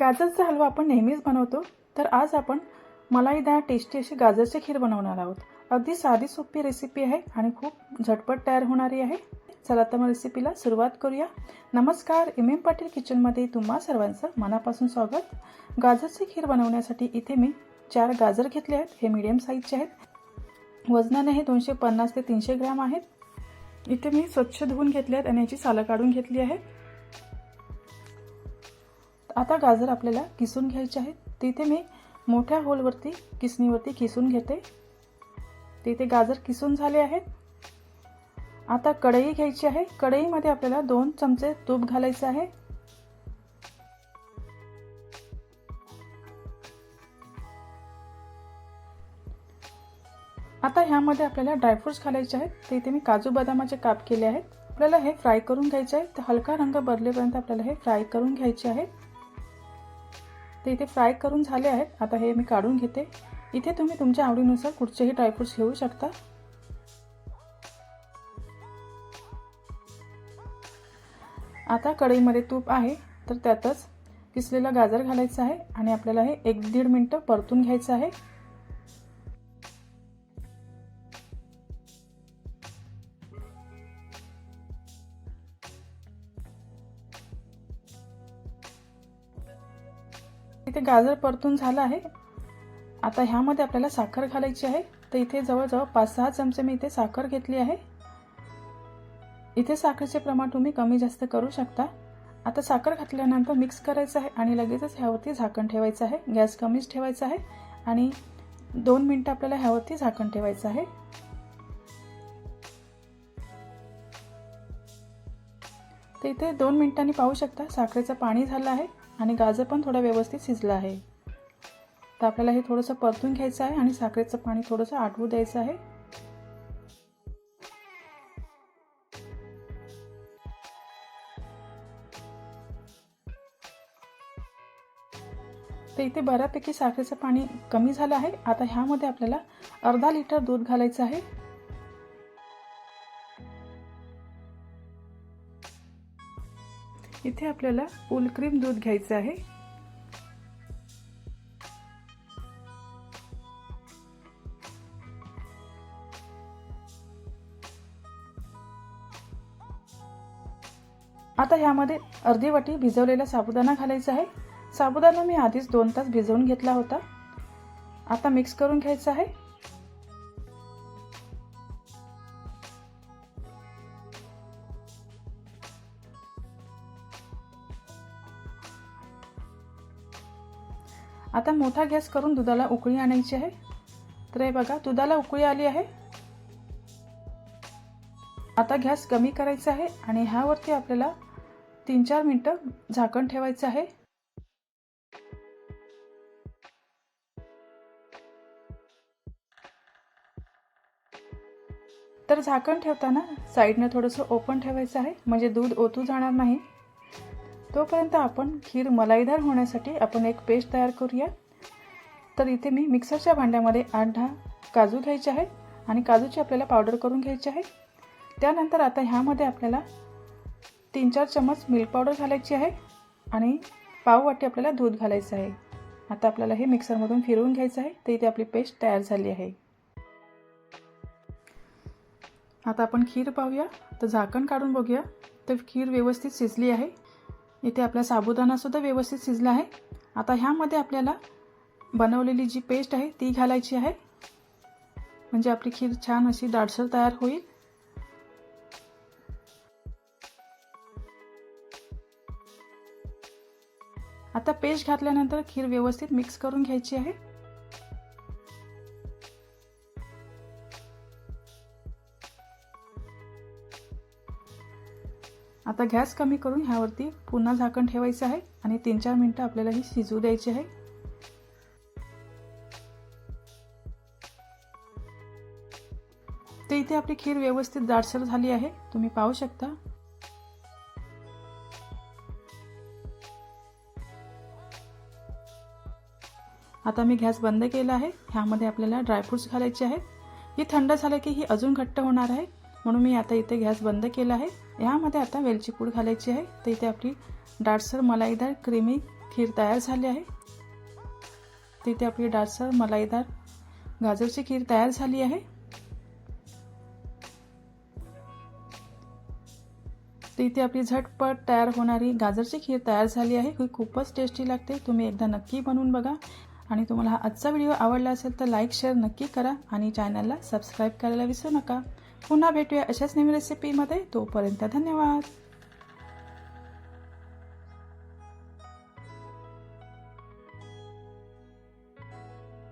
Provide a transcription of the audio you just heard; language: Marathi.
गाजरचा हलवा आपण नेहमीच बनवतो तर आज आपण मलाईदार टेस्टी अशी गाजरची खीर बनवणार आहोत. अगदी साधी सोपी रेसिपी आहे आणि खूप झटपट तयार होणारी आहे. चला तर मग रेसिपीला सुरुवात करूया. नमस्कार एम एम पाटील किचनमध्ये तुम्हा सर्वांचं मनापासून स्वागत. गाजरची खीर बनवण्यासाठी इथे मी चार गाजर घेतले आहेत. हे मीडियम साईजचे आहेत. वजनाने हे दोनशे पन्नास ते तीनशे ग्रॅम आहेत. इथे मी स्वच्छ धुवून घेतले आहेत आणि याची सालं काढून घेतली आहे. आता गाजर आपल्याला किसून घ्यायचे आहेत. तिथे मी मोठ्या होलवरती किसणीवरती किसून घेते. तिथे गाजर किसून झाले आहेत. आता कढई घ्यायची आहे. कढईमध्ये आपल्याला दोन चमचे तूप घालायचे आहे. आता ह्यामध्ये आपल्याला ड्रायफ्रुट्स घालायचे आहेत. ते इथे मी काजू बदामाचे काप केले आहेत. आपल्याला हे फ्राय करून घ्यायचे आहे तर हलका रंग बदलेपर्यंत आपल्याला हे फ्राय करून घ्यायचे आहे तर इथे फ्राय करून झाले आहेत. आता हे मी काढून घेते. इथे तुम्ही तुमच्या आवडीनुसार कुठचेही ड्रायफ्रुट्स घेऊ शकता. आता कढईमध्ये तूप आहे तर त्यातच किसलेलं गाजर घालायचं आहे आणि आपल्याला हे एक दीड मिनटं परतून घ्यायचं आहे. इथे गाजर परतून झालं आहे. आता ह्यामध्ये आपल्याला साखर घालायची आहे. तर इथे जवळजवळ पाच सहा चमचे मी इथे साखर घेतली आहे. इथे साखरेचे प्रमाण तुम्ही कमी जास्त करू शकता. आता साखर घातल्यानंतर मिक्स करायचं आहे आणि लगेचच ह्यावरती झाकण ठेवायचं आहे. गॅस कमीच ठेवायचा आहे. आणि दोन मिनटं आपल्याला ह्यावरती झाकण ठेवायचं आहे. तर इथे दोन मिनिटांनी पाहू शकता साखरेचं पाणी झालं आहे. आणि गाजर पण थोडं व्यवस्थित शिजला आहे. तर आपल्याला हे थोडंसं परतून घ्यायचं आहे आणि साखरेचं पाणी थोडंसं आटवू द्यायचं आहे. तर इथे बऱ्यापैकी साखरेचं पाणी कमी झालं आहे. आता ह्यामध्ये आपल्याला अर्धा लिटर दूध घालायचं आहे. इथे आपल्याला फुल क्रीम दूध घ्यायचं आहे. आता ह्यामध्ये अर्धी वाटी भिजवलेला साबुदाणा घालायचा आहे. साबुदाणा मी आधीच दोन तास भिजवून घेतला होता. आता मिक्स करून घ्यायचा आहे. आता मोठा गॅस करून दुधाला उकळी आणायची आहे. तर हे बघा दुधाला उकळी आली आहे. आता गॅस कमी करायचा आहे आणि ह्यावरती आपल्याला तीन चार मिनटं झाकण ठेवायचं आहे. तर झाकण ठेवताना साईडनं थोडंसं ओपन ठेवायचं आहे. म्हणजे दूध ओतू जाणार नाही. तोपर्यंत आपण खीर मलाईदार होण्यासाठी आपण एक पेस्ट तयार करूया. तर इथे मी मिक्सरच्या भांड्यामध्ये आठ दहा काजू घ्यायचे आहेत आणि काजूची आपल्याला पावडर करून घ्यायची आहे. त्यानंतर आता ह्यामध्ये आपल्याला तीन चार चमच मिल्क पावडर घालायची आहे आणि पाव वाटी आपल्याला दूध घालायचं आहे. आता आपल्याला हे मिक्सरमधून फिरवून घ्यायचं आहे. तर इथे आपली पेस्ट तयार झाली आहे. आता आपण खीर पाहूया. तर झाकण काढून बघूया. तर खीर व्यवस्थित शिजली आहे. इथे आपला साबुदाणासुद्धा व्यवस्थित शिजला आहे. आता ह्यामध्ये आपल्याला बनवलेली जी पेस्ट आहे ती घालायची आहे. म्हणजे आपली खीर छान अशी दाडसर तयार होईल. आता पेस्ट घातल्यानंतर खीर व्यवस्थित मिक्स करून घ्यायची आहे. आता गॅस कमी करून ह्यावरती पुन्हा झाकण ठेवायचं आहे आणि तीन चार मिनटं आपल्याला ही शिजू द्यायची आहे. ते इथे आपली खीर व्यवस्थित जाडसर झाली आहे. तुम्ही पाहू शकता. आता मी गॅस बंद केला आहे. ह्यामध्ये आपल्याला ड्रायफ्रुट्स घालायचे आहेत. ही थंड झालं की ही अजून घट्ट होणार आहे. म्हणून मी आता इथे गॅस बंद केला आहे. यामध्ये आता वेलची पूड घालायची आहे. तर इथे आपली डाळसर मलाईदार क्रीमी खीर तयार झाली आहे. तिथे आपली डाळसर मलाईदार गाजरची खीर तयार झाली आहे. तर इथे आपली झटपट तयार होणारी गाजरची खीर तयार झाली आहे. ही खूपच टेस्टी लागते. तुम्ही एकदा नक्की बनवून बघा. आणि तुम्हाला हा आजचा व्हिडिओ आवडला असेल तर लाईक शेअर नक्की करा. आणि चॅनलला सबस्क्राईब करायला विसरू नका. पुन्हा भेटूया अशाच नवीन रेसिपीमध्ये तोपर्यंत धन्यवाद.